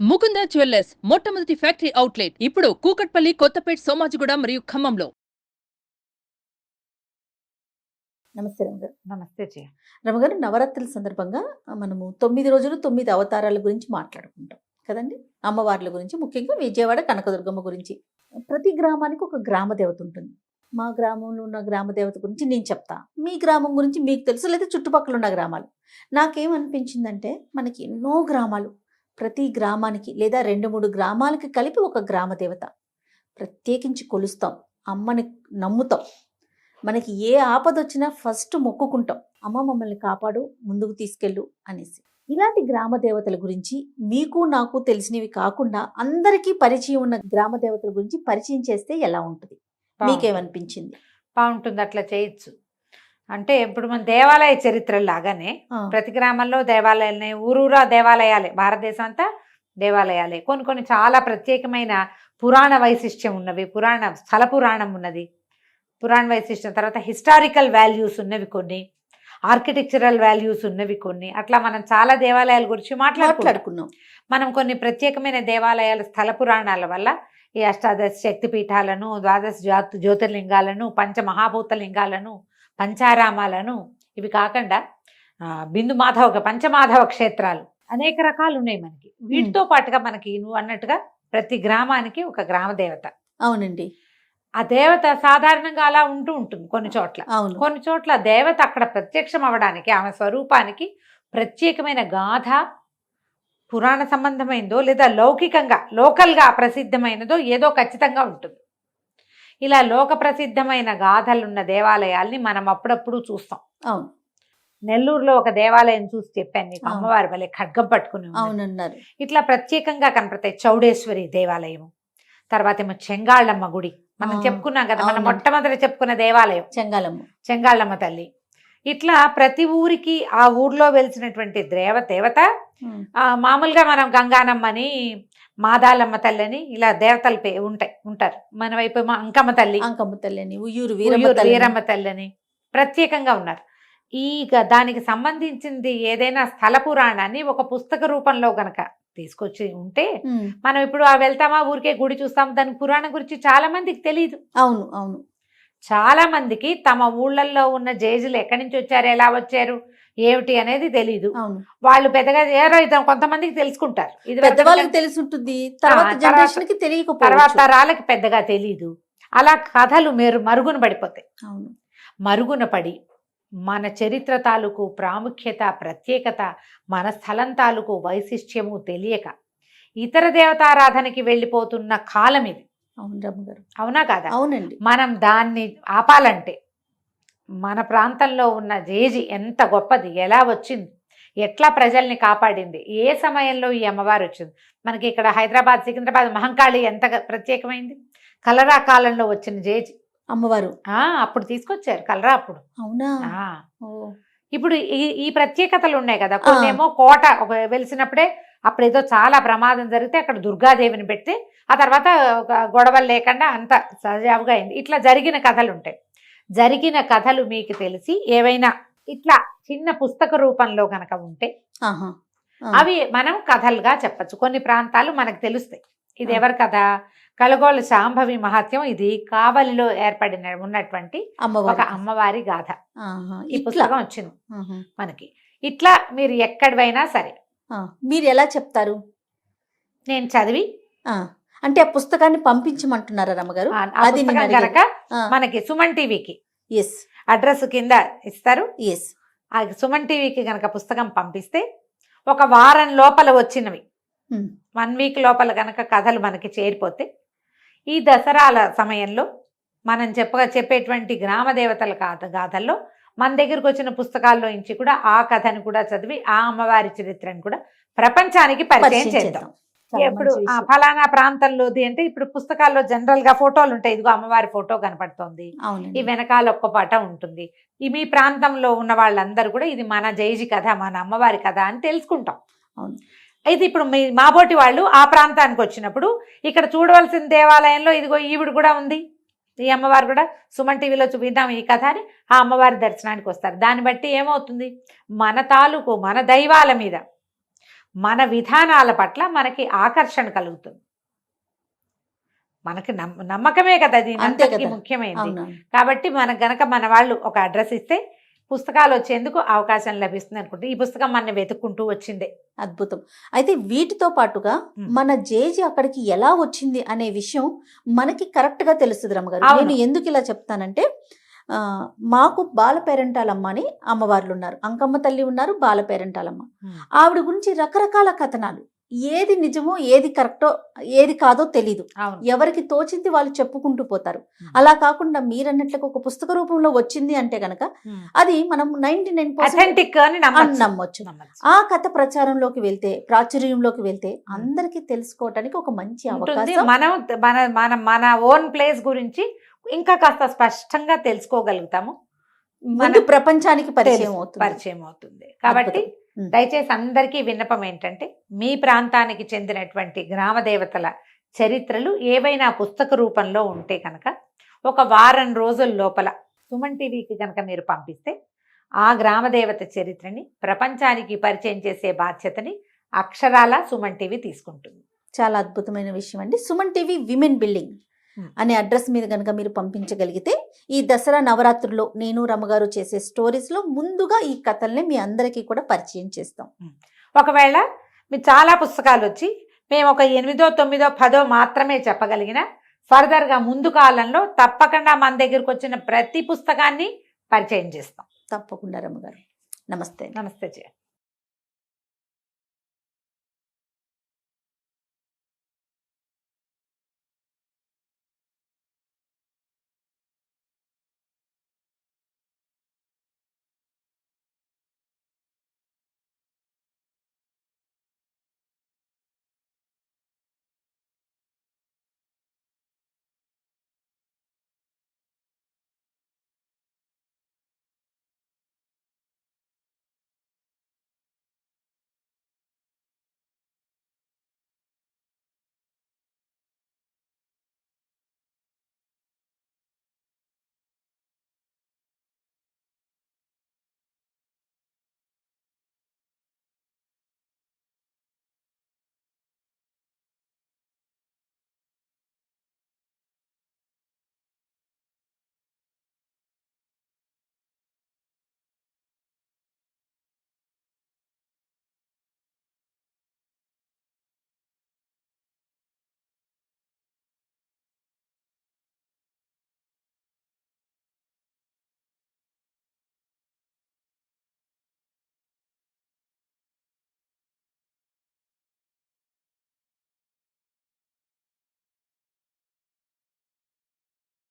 Mukunda jewellers మొట్టమొదటి factory outlet ఇప్పుడు కూకట్పల్లి కొత్తపేట్ సోమాజిగూడ మరియు ఖమ్మంలో. నమస్తే రమగారు. నమస్తే జయ. రమగారు నవరాత్రుల సందర్భంగా మనము తొమ్మిది రోజులు తొమ్మిది అవతారాల గురించి మాట్లాడుకుంటాం కదండి? అమ్మవార్ల గురించి ముఖ్యంగా విజయవాడ కనకదుర్గమ్మ గురించి. ప్రతి గ్రామానికి ఒక గ్రామ దేవత ఉంటుంది. మా గ్రామంలో ఉన్న గ్రామ దేవత గురించి నేను చెప్తా. మీ గ్రామం గురించి మీకు తెలుసు లేదా చుట్టుపక్కల ఉన్న గ్రామాలు. నాకేమనిపించిందంటే మనకి ఎన్నో గ్రామాలు. ప్రతి గ్రామానికి లేదా రెండు మూడు గ్రామాలకి కలిపి ఒక గ్రామ దేవత. ప్రత్యేకించి కొలుస్తాం. అమ్మని నమ్ముతాం. మనకి ఏ ఆపద వచ్చినా ఫస్ట్ మొక్కుకుంటాం. అమ్మ మమ్మల్ని కాపాడు ముందుకు తీసుకెళ్ళు అనేసి. ఇలాంటి గ్రామ దేవతల గురించి మీకు నాకు తెలిసినవి కాకుండా అందరికీ పరిచయం ఉన్న గ్రామ దేవతల గురించి పరిచయం చేస్తే ఎలా ఉంటుంది? మీకేమనిపించింది? బాగుంటుంది. అట్లా చేయొచ్చు. అంటే ఇప్పుడు మన దేవాలయ చరిత్ర లాగానే ప్రతి గ్రామంలో దేవాలయాలనే ఊరూరా దేవాలయాలే భారతదేశం అంతా దేవాలయాలే. కొన్ని కొన్ని చాలా ప్రత్యేకమైన పురాణ వైశిష్ట్యం ఉన్నవి పురాణ స్థల పురాణం ఉన్నది. పురాణ వైశిష్ట్యం తర్వాత హిస్టారికల్ వాల్యూస్ ఉన్నవి కొన్ని ఆర్కిటెక్చరల్ వాల్యూస్ ఉన్నవి కొన్ని. అట్లా మనం చాలా దేవాలయాల గురించి మాట్లాడుకున్నాం మనం కొన్ని ప్రత్యేకమైన దేవాలయాల స్థల పురాణాల వల్ల ఈ అష్టాదశ శక్తి పీఠాలను ద్వాదశ జ్యోతి జ్యోతిర్లింగాలను పంచమహాభూత లింగాలను పంచారామాలను ఇవి కాకుండా బిందు మాధవ పంచమాధవ క్షేత్రాలు అనేక రకాలు ఉన్నాయి మనకి. వీటితో పాటుగా మనకి నువ్వు అన్నట్టుగా ప్రతి గ్రామానికి ఒక గ్రామ దేవత. అవునండి. ఆ దేవత సాధారణంగా అలా ఉంటూ ఉంటుంది కొన్ని చోట్ల. అవును. కొన్ని చోట్ల దేవత అక్కడ ప్రత్యక్షం అవ్వడానికి ఆమె స్వరూపానికి ప్రత్యేకమైన గాథ పురాణ సంబంధమైనదో లేదా లౌకికంగా లోకల్గా ప్రసిద్ధమైనదో ఏదో ఖచ్చితంగా ఉంటుంది. ఇలా లోక ప్రసిద్ధమైన గాథలున్న దేవాలయాల్ని మనం అప్పుడప్పుడు చూస్తాం. అవును. నెల్లూరులో ఒక దేవాలయం చూసి చెప్పాను నీకు. అమ్మవారి వల్లే ఖడ్గం పట్టుకుని. అవునన్నారు. ఇట్లా ప్రత్యేకంగా కనపడతాయి చౌడేశ్వరి దేవాలయం తర్వాత ఏమో చెంగాళ్ళమ్మ గుడి. మనం చెప్పుకున్నాం కదా మనం. మొట్టమొదటి చెప్పుకున్న దేవాలయం. చెంగాలమ్మ చెంగాళ్ళమ్మ తల్లి. ఇట్లా ప్రతి ఊరికి ఆ ఊర్లో వెలిసినటువంటి దేవ దేవత మామూలుగా మనం గంగానమ్మని మాదాలమ్మ తల్లి అని ఇలా దేవతలు పే ఉంటాయి ఉంటారు. మన వైపు ఏమో అంకమ్మ తల్లి అంకమ్మ తల్లి అని ఉయ్యూరు వీరమ్మ తల్లి అని. ప్రత్యేకంగా ఉన్నారు. ఈ దానికి సంబంధించింది ఏదైనా స్థల పురాణాన్ని ఒక పుస్తక రూపంలో గనక తీసుకొచ్చి ఉంటే మనం ఇప్పుడు ఆ వెళ్తామా ఊరికే గుడి చూస్తాం దాని పురాణం గురించి చాలా మందికి తెలియదు అవును అవును. చాలా మందికి తమ ఊళ్ళల్లో ఉన్న జేజులు ఎక్కడి నుంచి వచ్చారు ఎలా వచ్చారు ఏమిటి అనేది తెలియదు అవును. వాళ్ళు పెద్దగా ఏరో ఇతను కొంతమందికి తెలుసుకుంటారు. ఇది పెద్దవాళ్ళకి తెలిసి ఉంటుంది తర్వాత జనరేషన్కి తర్వాత తరాలకి పెద్దగా తెలియదు అలా కథలు మెరు మరుగున పడిపోతాయి. అవును. మరుగున పడి మన చరిత్ర తాలూకు ప్రాముఖ్యత ప్రత్యేకత మన స్థలం తాలూకు వైశిష్ట్యము తెలియక ఇతర దేవతారాధనకి వెళ్ళిపోతున్న కాలం ఇది. అవును గారు. అవునా కాదా? అవునండి. మనం దాన్ని ఆపాలంటే మన ప్రాంతంలో ఉన్న జేజి ఎంత గొప్పది ఎలా వచ్చింది ఎట్లా ప్రజల్ని కాపాడింది ఏ సమయంలో ఈ అమ్మవారు వచ్చింది. మనకి ఇక్కడ హైదరాబాద్ సికింద్రాబాద్ మహంకాళి ఎంత ప్రత్యేకమైంది? కలరా కాలంలో వచ్చిన జేజి. అమ్మవారు. ఆ అప్పుడు తీసుకొచ్చారు కలరా అప్పుడు. అవునా? ఇప్పుడు ఈ ఈ ప్రత్యేకతలు ఉన్నాయి కదా కొన్నేమో కోట ఒక వెలిసినప్పుడే అప్పుడు ఏదో చాలా ప్రమాదం జరిగితే అక్కడ దుర్గాదేవిని పెడితే ఆ తర్వాత ఒక గొడవలు లేకుండా అంత సజావుగా అయింది. ఇట్లా జరిగిన కథలు ఉంటాయి జరిగిన కథలు మీకు తెలిసి ఏవైనా ఇట్లా చిన్న పుస్తక రూపంలో కనుక ఉంటే అవి మనం కథలుగా చెప్పచ్చు. కొన్ని ప్రాంతాలు మనకు తెలుస్తాయి. ఇది. ఎవరి కథ? కలగోల శాంభవి మహత్యం ఇది కావలిలో ఏర్పడిన ఉన్నటువంటి ఒక అమ్మవారు గాథ. ఈ పుస్తకం వచ్చింది మనకి. ఇట్లా మీరు ఎక్కడివైనా సరే. మీరు ఎలా చెప్తారు? నేను చదివి అంటే ఆ పుస్తకాన్ని పంపించమంటున్నారా రమ్మగారు? అది. కనుక మనకి సుమన్ టీవీకి ఎస్ అడ్రస్ కింద ఇస్తారు. ఎస్ ఆ సుమన్ టీవీకి కనుక పుస్తకం పంపిస్తే ఒక వారం లోపల వచ్చినవి. వన్ వీక్ లోపల కనుక కథలు మనకి చేరిపోతే ఈ దసరాల సమయంలో మనం చెప్పగా చెప్పేటువంటి గ్రామ దేవతల గాథ గాథల్లో మన దగ్గరకు వచ్చిన పుస్తకాల్లో నుంచి కూడా ఆ కథను కూడా చదివి ఆ అమ్మవారి చరిత్రను కూడా ప్రపంచానికి పరిచయం చేద్దాం. ఎప్పుడు? ఆ ఫలానా ప్రాంతంలోది అంటే ఇప్పుడు పుస్తకాల్లో జనరల్గా ఫోటోలు ఉంటాయి. ఇదిగో అమ్మవారి ఫోటో కనపడుతోంది. ఈ వెనకాల ఒక్క పాట ఉంటుంది. ఈ మీ ప్రాంతంలో ఉన్న వాళ్ళందరూ కూడా ఇది మన జైజి కథ మన అమ్మవారి కథ అని తెలుసుకుంటాం. అవును. అయితే ఇప్పుడు మీ మాబోటి వాళ్ళు ఆ ప్రాంతానికి వచ్చినప్పుడు ఇక్కడ చూడవలసిన దేవాలయంలో ఇదిగో ఈవిడ కూడా ఉంది. ఈ అమ్మవారు కూడా సుమన్ టీవీలో చూపిద్దాం ఈ కథ అని ఆ అమ్మవారి దర్శనానికి వస్తారు. దాన్ని బట్టి ఏమవుతుంది? మన తాలూకు మన దైవాల మీద మన విధానాల పట్ల మనకి ఆకర్షణ కలుగుతుంది మనకి నమ్మ నమ్మకమే కదా కదా. ముఖ్యమైనది కాబట్టి మనకు గనక మన వాళ్ళు ఒక అడ్రస్ ఇస్తే పుస్తకాలు వచ్చేందుకు అవకాశం లభిస్తుంది అనుకుంటే ఈ పుస్తకం మన వెతుక్కుంటూ వచ్చిందే అద్భుతం అయితే వీటితో పాటుగా. మన జేజి అక్కడికి ఎలా వచ్చింది అనే విషయం మనకి కరెక్ట్గా తెలుస్తుంది రమ్మగారు. నేను ఎందుకు ఇలా చెప్తానంటే మాకు బాల పేరెంటాలమ్మ అని అమ్మవార్లు ఉన్నారు అంకమ్మ తల్లి ఉన్నారు బాల పేరెంటాలమ్మ. ఆవిడ గురించి రకరకాల కథనాలు. ఏది నిజమో ఏది కరెక్టో ఏది కాదో తెలీదు. ఎవరికి తోచింది వాళ్ళు చెప్పుకుంటూ పోతారు. అలా కాకుండా మీరన్నట్లుగా ఒక పుస్తక రూపంలో వచ్చింది అంటే గనక అది మనం నైన్టీ నైన్ నమ్మచ్చు. ఆ కథ ప్రచారంలోకి వెళ్తే ప్రాచుర్యంలోకి వెళ్తే అందరికీ తెలుసుకోవటానికి ఒక మంచి అవకాశం. మనం మన మన మన ఓన్ ప్లేస్ గురించి ఇంకా కాస్త స్పష్టంగా తెలుసుకోగలుగుతాము. మన ముందు ప్రపంచానికి పరిచయం అవుతుంది. పరిచయం అవుతుంది. కాబట్టి. దయచేసి అందరికీ విన్నపం ఏంటంటే మీ ప్రాంతానికి చెందినటువంటి గ్రామ దేవతల చరిత్రలు ఏవైనా పుస్తక రూపంలో ఉంటే కనుక ఒక వారం రోజుల లోపల సుమన్ టీవీకి కనుక మీరు పంపిస్తే ఆ గ్రామ దేవత చరిత్రని ప్రపంచానికి పరిచయం చేసే బాధ్యతని అక్షరాల సుమన్ టీవీ తీసుకుంటుంది. చాలా అద్భుతమైన విషయం అండి. Suman TV women building. అనే అడ్రస్ మీద కనుక మీరు పంపించగలిగితే ఈ దసరా నవరాత్రుల్లో నేను రమ్మగారు చేసే స్టోరీస్లో ముందుగా ఈ కథల్ని మీ అందరికీ కూడా పరిచయం చేస్తాం. ఒకవేళ మీరు చాలా పుస్తకాలు వచ్చి మేము ఒక ఎనిమిదో తొమ్మిదో పదో మాత్రమే చెప్పగలిగిన ఫర్దర్గా ముందు కాలంలో తప్పకుండా మన దగ్గరకు వచ్చిన ప్రతి పుస్తకాన్ని పరిచయం చేస్తాం. తప్పకుండా రమ్మగారు. నమస్తే నమస్తే జయ.